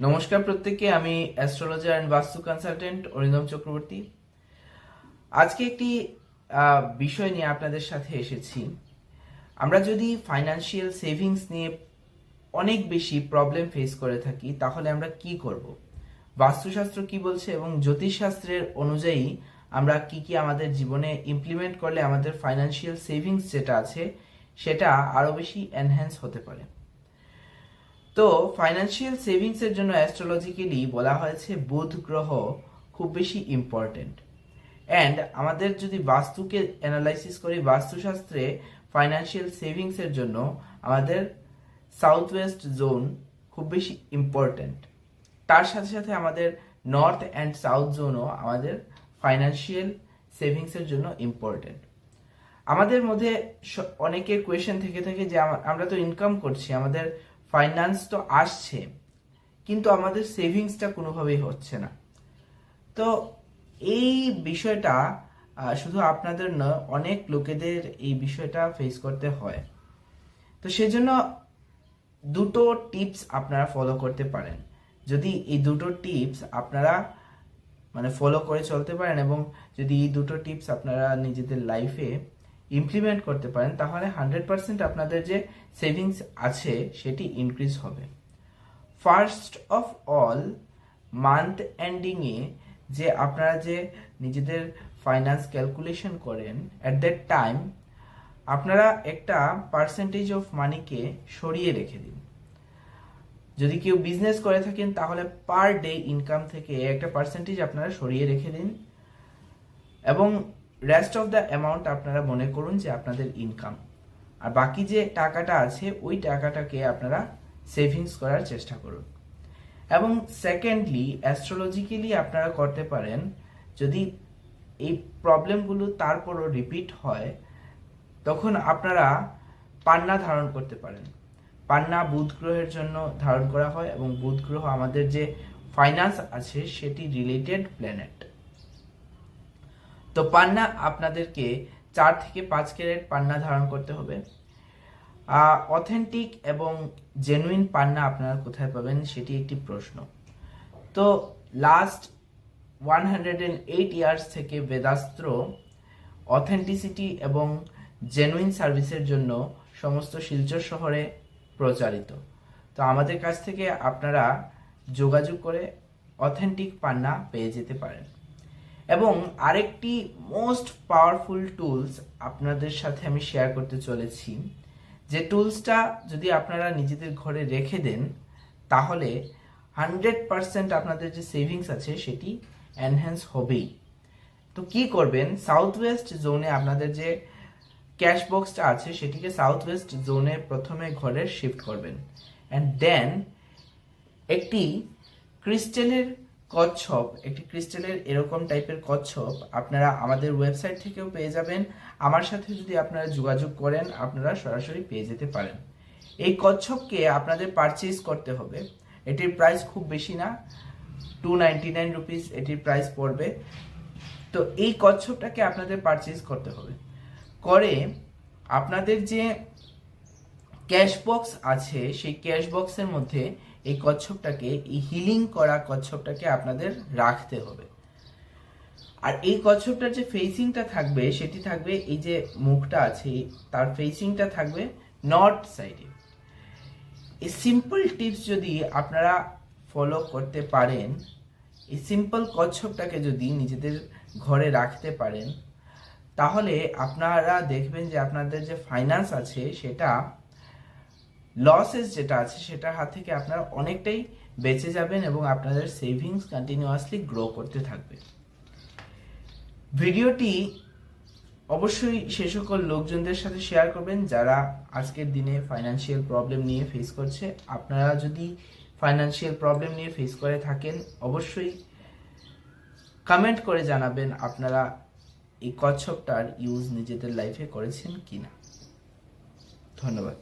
নমস্কার প্রত্যেককে, আমি astrologer and vastu consultant Arindam Chakraborty. আজকে একটি বিষয় নিয়ে আপনাদের সাথে এসেছি। আমরা যদি ফাইনান্সিয়াল সেভিংস নিয়ে অনেক বেশি প্রবলেম ফেস করে থাকি, তাহলে আমরা কি করব? বাস্তুশাস্ত্র কি বলছে এবং জ্যোতিষশাস্ত্রের অনুযায়ী আমরা কি কি আমাদের জীবনে ইমপ্লিমেন্ট করলে আমাদের ফাইনান্সিয়াল সেভিংস যেটা আছে, সেটা আরও বেশি এনহ্যান্স হতে পারে। তো ফাইন্যান্সিয়াল সেভিংস এর জন্য অ্যাস্ট্রোলজিক্যালি বলা হয়েছে বুধ গ্রহ খুব বেশি ইম্পর্টেন্ট অ্যান্ড আমাদের যদি বাস্তুকে অ্যানালাইসিস করি, বাস্তুশাস্ত্রে ফাইন্যান্সিয়াল সেভিংস এর জন্য আমাদের সাউথ ওয়েস্ট জোন খুব বেশি ইম্পর্টেন্ট তার সাথে সাথে আমাদের নর্থ অ্যান্ড সাউথ জোনও আমাদের ফাইন্যান্সিয়াল সেভিংস এর জন্য ইম্পর্টেন্ট আমাদের মধ্যে অনেকের কোয়েশ্চেন থেকে থাকে যে আমরা তো ইনকাম করছি, আমাদের ফাইন্যান্স তো আসছে, কিন্তু আমাদের সেভিংসটা কোনোভাবেই হচ্ছে না। তো এই বিষয়টা শুধু আপনাদের নয়, অনেক লোকেদের এই বিষয়টা ফেস করতে হয়। তো সেজন্য দুটো টিপস আপনারা ফলো করতে পারেন। যদি এই দুটো টিপস আপনারা মানে ফলো করে চলতে পারেন এবং যদি এই দুটো টিপস আপনারা নিজেদের লাইফে ইমপ্লিমেন্ট করতে পারেন, তাহলে হান্ড্রেড পার্সেন্ট আপনাদের যে সেভিংস আছে, সেটি ইনক্রিজ হবে। ফার্স্ট অফ অল মান্থ এন্ডিংয়ে যে আপনারা যে নিজেদের ফাইন্যান্স ক্যালকুলেশন করেন অ্যাট দ্যাট টাইম আপনারা একটা পার্সেন্টেজ অফ মানিকে সরিয়ে রেখে দিন। যদি কেউ বিজনেস করে থাকেন, তাহলে পার ডে ইনকাম থেকে একটা পার্সেন্টেজ আপনারা সরিয়ে রেখে দিন। এবং রেস্ট অফ দ্য অ্যামাউন্ট আপনারা মনে করুন যে আপনাদের ইনকাম আর বাকি যে টাকাটা আছে, ওই টাকাটাকে আপনারা সেভিংস করার চেষ্টা করুন। এবং সেকেন্ডলি অ্যাস্ট্রোলজিক্যালি আপনারা করতে পারেন, যদি এই প্রবলেমগুলো তারপরও রিপিট হয়, তখন আপনারা পান্না ধারণ করতে পারেন। পান্না বুধ গ্রহের জন্য ধারণ করা হয় এবং বুধ গ্রহ আমাদের যে ফাইন্যান্স আছে, সেটি রিলেটেড প্ল্যানেট তো পান্না আপনাদেরকে চার থেকে পাঁচ ক্যারেট পান্না ধারণ করতে হবে। অথেন্টিক এবং জেনুইন পান্না আপনারা কোথায় পাবেন সেটি একটি প্রশ্ন। তো last one hundred and eight years থেকে বেদাস্ত্র অথেন্টিসিটি এবং জেনুইন সার্ভিসের জন্য সমস্ত শিলচর শহরে প্রচারিত। তো আমাদের কাছ থেকে আপনারা যোগাযোগ করে অথেন্টিক পান্না পেয়ে যেতে পারেন। এবং আরেকটি মোস্ট পাওয়ারফুল টুলস আপনাদের সাথে আমি শেয়ার করতে চলেছি। যে টুলসটা যদি আপনারা নিজেদের ঘরে রেখে দেন, তাহলে হান্ড্রেড পারসেন্ট আপনাদের যে সেভিংস আছে, সেটি এনহ্যান্স হবেই। তো কি করবেন? সাউথ ওয়েস্ট জোনে আপনাদের যে ক্যাশ বক্সটা আছে, সেটিকে সাউথ ওয়েস্ট জোনে প্রথমে ঘরে শিফট করবেন। অ্যান্ড দেন একটি ক্রিস্টালের কচ্ছপ, একটি ক্রিস্টালের এরকম টাইপের কচ্ছপ আপনারা আমাদের ওয়েবসাইট থেকেও পেয়ে যাবেন। আমার সাথে যদি আপনারা যোগাযোগ করেন, আপনারা সরাসরি পেয়ে যেতে পারেন। এই কচ্ছপকে আপনাদের পারচেজ করতে হবে। এটির প্রাইস খুব বেশি না টু নাইনটি নাইন রুপিস এটির প্রাইস পড়বে। তো এই কচ্ছপটাকে আপনাদের পারচেজ করতে হবে। করে আপনাদের যে ক্যাশ বক্স আছে, সেই ক্যাশ বক্সের মধ্যে এই কচ্ছপটাকে, এই হিলিং করা কচ্ছপটাকে আপনাদের রাখতে হবে। আর এই কচ্ছপটার যে ফেসিংটা থাকবে, সেটি থাকবে এই যে মুখটা আছে, তার ফেসিংটা থাকবে নর্থ সাইডে। এই সিম্পল টিপস যদি আপনারা ফলো করতে পারেন, এই সিম্পল কচ্ছপটাকে যদি নিজেদের ঘরে রাখতে পারেন, তাহলে আপনারা দেখবেন যে আপনাদের যে ফাইন্যান্স আছে, সেটা লসেস যেটা আছে সেটার হাত থেকে আপনারা অনেকটাই বেঁচে যাবেন এবং আপনাদের সেভিংস কন্টিনিউয়াসলি গ্রো করতে থাকবে। ভিডিওটি অবশ্যই সে সকল লোকজনদের সাথে শেয়ার করবেন যারা আজকের দিনে ফাইনান্সিয়াল প্রবলেম নিয়ে ফেস করছে। আপনারা যদি ফাইনান্সিয়াল প্রবলেম নিয়ে ফেস করে থাকেন, অবশ্যই কমেন্ট করে জানাবেন আপনারা এই কচ্ছপটার ইউজ নিজেদের লাইফে করেছেন কি না ধন্যবাদ।